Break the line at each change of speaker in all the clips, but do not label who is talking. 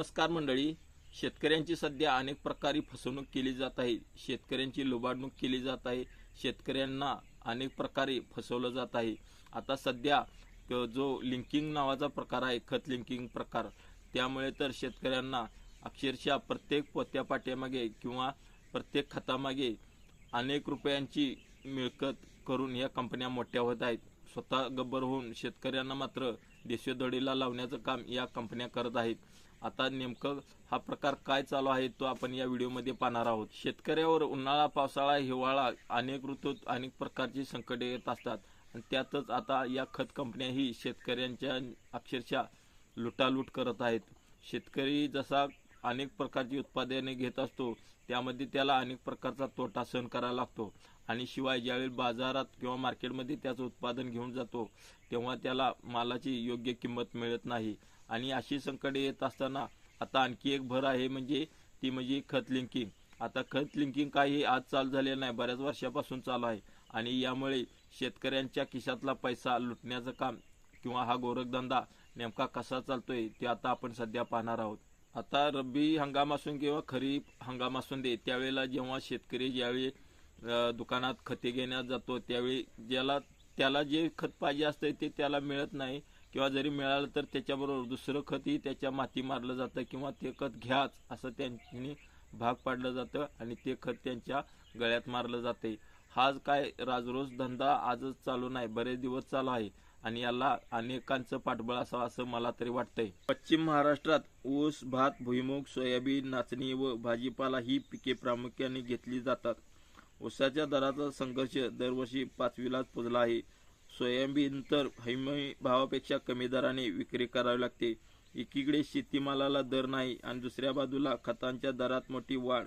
नमस्कार मंडळी. शेतकऱ्यांची सध्या अनेक प्रकारे फसवणूक केली जात आहे. शेतकऱ्यांची लुबाडणूक केली जात आहे. शेतकऱ्यांना अनेक प्रकारे फसवलं जात आहे. आता सध्या जो लिंकिंग नावाचा प्रकार आहे खत लिंकिंग प्रकार त्यामुळे तर शेतकऱ्यांना अक्षरशः प्रत्येक पोत्या पाट्यामागे किंवा प्रत्येक खतामागे अनेक रुपयांची मिळकत करून या कंपन्या मोठ्या होत आहेत. स्वतः गब्बर होऊन शेतकऱ्यांना मात्र देशोधडीला लावण्याचं काम या कंपन्या करत आहेत. आता नेमकं हा प्रकार काय चालू आहे तो आपण या व्हिडिओमध्ये पाहणार आहोत. शेतकऱ्यावर उन्हाळा पावसाळा हिवाळा अनेक ऋतूत अनेक प्रकारची संकटे येत असतात. आणि त्यातच आता या खत कंपन्याही शेतकऱ्यांच्या अक्षरशः लुटालूट करत आहेत. शेतकरी जसा अनेक प्रकारची उत्पादने घेत असतो त्यामध्ये त्याला अनेक प्रकारचा तोटा सहन करावा लागतो. आणि शिवाय ज्यावेळी बाजारात किंवा मार्केटमध्ये त्याचं उत्पादन घेऊन जातो तेव्हा त्याला मालाची योग्य किंमत मिळत नाही. आणि अशी संकटे येत असताना आता आणखी एक भर आहे म्हणजे ती म्हणजे खत लिंकिंग आता खत लिंकिंग काही आज चालू झालेलं नाही बऱ्याच वर्षापासून चालू आहे. आणि यामुळे शेतकऱ्यांच्या खिशातला पैसा लुटण्याचं काम किंवा हा गोरखधंदा नेमका कसा चालतोय ते आता आपण सध्या पाहणार आहोत. आता रब्बी हंगाम असून किंवा खरीप हंगाम असून दे त्यावेळेला जेव्हा शेतकरी ज्यावेळी दुकानात खते घेण्यात जातो त्यावेळी ज्याला त्याला जे खत पाहिजे असतं ते त्याला मिळत नाही. किंवा जरी मिळालं तर त्याच्याबरोबर दुसरं खतही त्याच्या माती मारलं जातं किंवा ते खत घ्याच असं त्यांनी भाग पाडलं जातं आणि ते खत त्यांच्या गळ्यात मारलं जाते हाच काय राजरोज धंदा आजच चालू नाही बरेच दिवस चालू आहे आणि याला अनेकांचं पाठबळ असावं असं मला तरी वाटतंय. पश्चिम महाराष्ट्रात ऊस भात भुईमुग सोयाबीन नाचणी व भाजीपाला ही पिके प्रामुख्याने घेतली जातात. ऊसाच्या दराचा संघर्ष दरवर्षी पाचवीलाच पुजला आहे. सोयाबीन तर हमी भावापेक्षा कमी दराने विक्री करावी लागते. एकीकडे शेतीमालाला दर नाही आणि दुसऱ्या बाजूला खतांच्या दरात मोठी वाढ.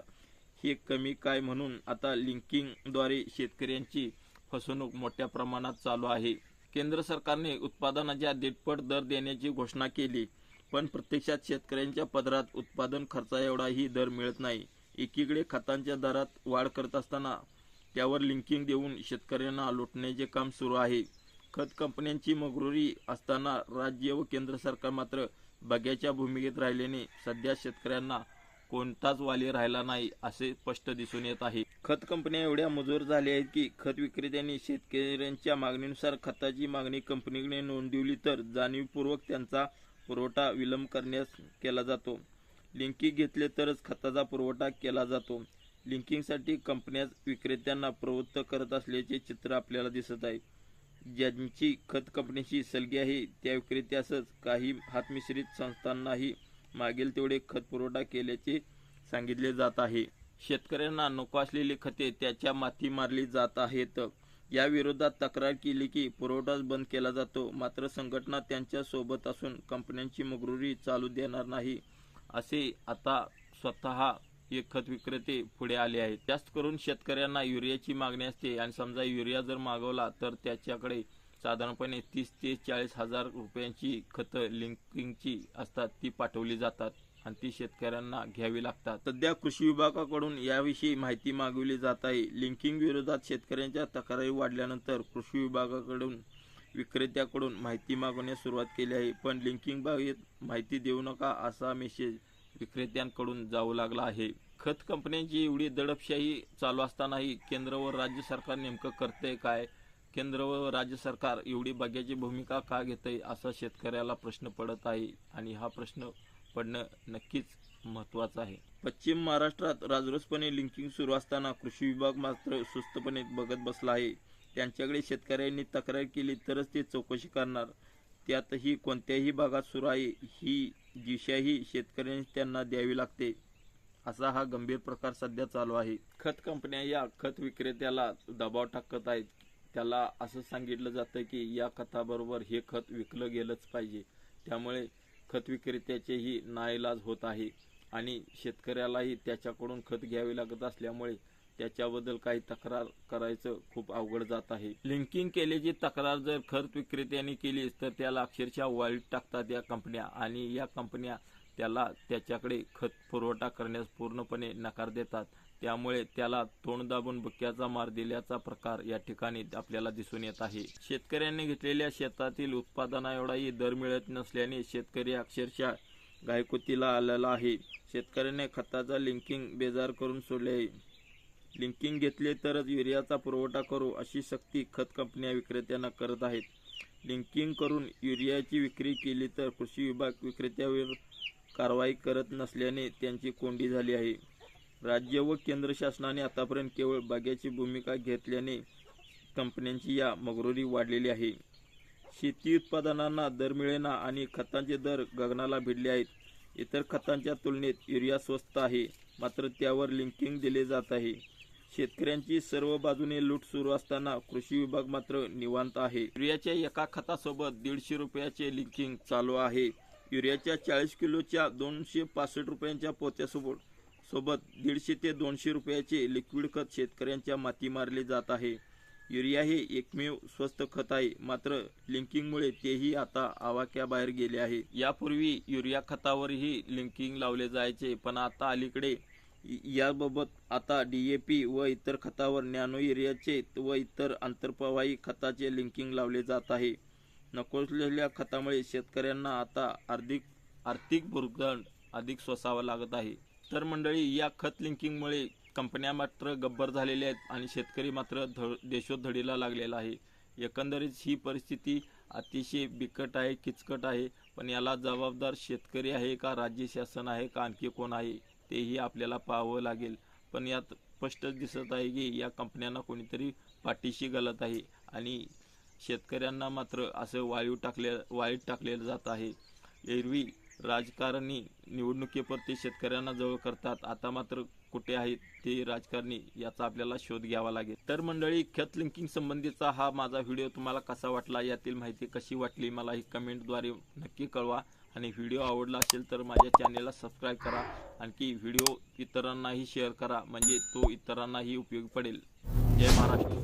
हे कमी काय म्हणून? आता लिंकिंगद्वारे शेतकऱ्यांची फसवणूक मोठ्या प्रमाणात चालू आहे. केंद्र सरकारने उत्पादनाच्या दीडपट दर देण्याची घोषणा केली पण प्रत्यक्षात शेतकऱ्यांच्या पदरात उत्पादन खर्चा एवढाही दर मिळत नाही. एकीकडे खतांच्या दरात वाढ करत असताना त्यावर लिंकिंग देऊन शेतकऱ्यांना लुटण्याचे काम सुरू आहे. खत कंपन्यांची मगरुरी असताना राज्य व केंद्र सरकार मात्र बग्याच्या भूमिकेत राहिल्याने सध्या शेतकऱ्यांना कोणताच वाली राहिला नाही असे स्पष्ट दिसून येत आहे. खत कंपन्या एवढ्या मजूर झाल्या आहेत की खत विक्रेत्यांनी शेतकऱ्यांच्या मागणीनुसार खताची मागणी कंपनीकडे नोंदवली तर जाणीवपूर्वक त्यांचा पुरवठा विलंब करण्यास केला जातो. लिंकी घेतले तरच खताचा पुरवठा केला जातो. लिंकिंगसाठी कंपन्या विक्रेत्यांना प्रवृत्त करत असल्याचे चित्र आपल्याला दिसत आहे. ज्यांची खत कंपनीशी सलगी आहे त्या विक्रेत्यासच काही हातमिश्रित संस्थांनाही मागेल तेवढे खत पुरवठा केल्याचे सांगितले जात आहे. शेतकऱ्यांना नको असलेली खते त्याच्या माती मारली जात आहेत. या विरोधात तक्रार केली की पुरवठाच बंद केला जातो. मात्र संघटना त्यांच्यासोबत असून कंपन्यांची मगरुरी चालू देणार नाही असे आता स्वतः हे खत विक्रेते पुढे आले आहेत. जास्त करून शेतकऱ्यांना युरियाची मागणी असते आणि समजा युरिया जर मागवला तर त्याच्याकडे साधारणपणे तीस ते चाळीस हजार रुपयांची खतं लिंकिंगची असतात ती पाठवली जातात आणि ती शेतकऱ्यांना घ्यावी लागतात. सध्या कृषी विभागाकडून याविषयी माहिती मागवली जात आहे. लिंकिंग विरोधात शेतकऱ्यांच्या तक्रारी वाढल्यानंतर कृषी विभागाकडून विक्रेत्याकडून माहिती मागवण्यास सुरुवात केली आहे. पण लिंकिंग बाबत माहिती देऊ नका असा मेसेज विक्रेत्यांकडून जाऊ लागला आहे. खत कंपन्यांची एवढी दडपशाही चालू असतानाही केंद्र व राज्य सरकार नेमकं करतंय काय? केंद्र व राज्य सरकार एवढी बग्याची भूमिका का घेतंय असा शेतकऱ्याला प्रश्न पडत आहे आणि हा प्रश्न पडणं नक्कीच महत्वाचं आहे. पश्चिम महाराष्ट्रात राजरोसपणे लिंकिंग सुरू असताना कृषी विभाग मात्र सुस्तपणे बघत बसला आहे. त्यांच्याकडे शेतकऱ्यांनी तक्रार केली तरच ते चौकशी करणार. त्यातही कोणत्याही भागात सुरू आहे ही दिशाही शेतकऱ्यांनी त्यांना द्यावी लागते असा हा गंभीर प्रकार सध्या चालू आहे. खत कंपन्या या खत विक्रेत्याला दबाव टाकत आहेत. त्याला असं सांगितलं जातं की या खताबरोबर हे खत विकलं गेलंच पाहिजे. त्यामुळे खत विक्रेत्याचेही नाईलाज होत आहे आणि शेतकऱ्यालाही त्याच्याकडून खत घ्यावे लागत असल्यामुळे त्याच्याबद्दल काही तक्रार करायचं खूप अवघड जात आहे. लिंकिंग केल्याची तक्रार जर खत विक्रेत्यांनी केली तर त्याला अक्षरशः वाईट टाकतात या कंपन्या आणि या कंपन्या त्याला त्याच्याकडे खत पुरवठा करण्यास पूर्णपणे नकार देतात. त्यामुळे त्याला तोंड दाबून बुक्क्याचा मार दिल्याचा प्रकार या ठिकाणी आपल्याला दिसून येत आहे. शेतकऱ्यांनी घेतलेल्या शेतातील उत्पादना एवढाही दर मिळत नसल्याने शेतकरी अक्षरशः गायकुतीला आलेला आहे. शेतकऱ्याने खताचा लिंकिंग बेजार करून सोडले आहे. लिंकिंग घेतले तरच युरियाचा पुरवठा करू अशी सक्ती खत कंपन्या विक्रेत्यांना करत आहेत. लिंकिंग करून युरियाची विक्री केली तर कृषी विभाग विक्रेत्यावर कारवाई करत नसल्याने त्यांची कोंडी झाली आहे. राज्य व केंद्र शासनाने आतापर्यंत केवळ बागेची भूमिका घेतल्याने कंपन्यांची या मगरुरी वाढलेली आहे. शेती उत्पादनांना दर मिळेना आणि खतांचे दर गगनाला भिडले आहेत. इतर खतांच्या तुलनेत युरिया स्वस्त आहे मात्र त्यावर लिंकिंग दिले जात आहे. शेतकऱ्यांची सर्व बाजूने लूट सुरू असताना कृषी विभाग मात्र निवांत आहे. युरियाच्या एका खतासोबत दीडशे रुपयाचे लिंकिंग चालू आहे. युरियाच्या चाळीस किलोच्या दोनशे पासष्ट रुपयांच्या पोत्यासोबत सोबत दीडशे ते दोनशे रुपयाचे लिक्विड खत शेतकऱ्यांच्या माती मारले जात आहे. युरिया हे एकमेव स्वस्त खत आहे. मात्र लिंकिंगमुळे तेही आता आवाक्याबाहेर गेले आहे. यापूर्वी युरिया खतावरही लिंकिंग लावले जायचे पण आता अलीकडे याबाबत आता डीएपी व इतर खतावर नॅनो युरियाचे व इतर आंतरप्रवाही खताचे लिंकिंग लावले जात आहे. नकोसलेल्या खतामुळे शेतकऱ्यांना आता आर्थिक आर्थिक भुर्दंड अधिक सोसावा लागत आहे. तर मंडळी या खत लिंकिंगमुळे कंपन्या मात्र गब्बर झालेल्या आहेत आणि शेतकरी मात्र ध देशोधडीला लागलेला आहे. एकंदरीत ही परिस्थिती अतिशय बिकट आहे किचकट आहे. पण याला जबाबदार शेतकरी आहे का राज्य शासन आहे का आणखी कोण आहे? तेही आपल्याला पाहावं लागेल. पण यात स्पष्ट दिसत आहे की या कंपन्यांना कोणीतरी पाठीशी घालत आहे आणि शेतकऱ्यांना मात्र असं वाळीव टाकले वाळीत टाकलेलं जात आहे. एरवी राजकारणी निवडणुकीप्रती शेतकऱ्यांना जवळ करतात. आता मात्र कुठे आहेत ते राजकारणी याचा आपल्याला शोध घ्यावा लागेल. तर मंडळी खत लिंकिंग संबंधीचा हा माझा व्हिडिओ तुम्हाला कसा वाटला यातील माहिती कशी वाटली मला ही कमेंटद्वारे नक्की कळवा. आणि व्हिडिओ आवडला असेल तर माझ्या चॅनेलला सबस्क्राईब करा. आणखी व्हिडिओ इतरांनाही शेअर करा. म्हणजे तो इतरांनाही उपयोगी पडेल. जय महाराष्ट्र.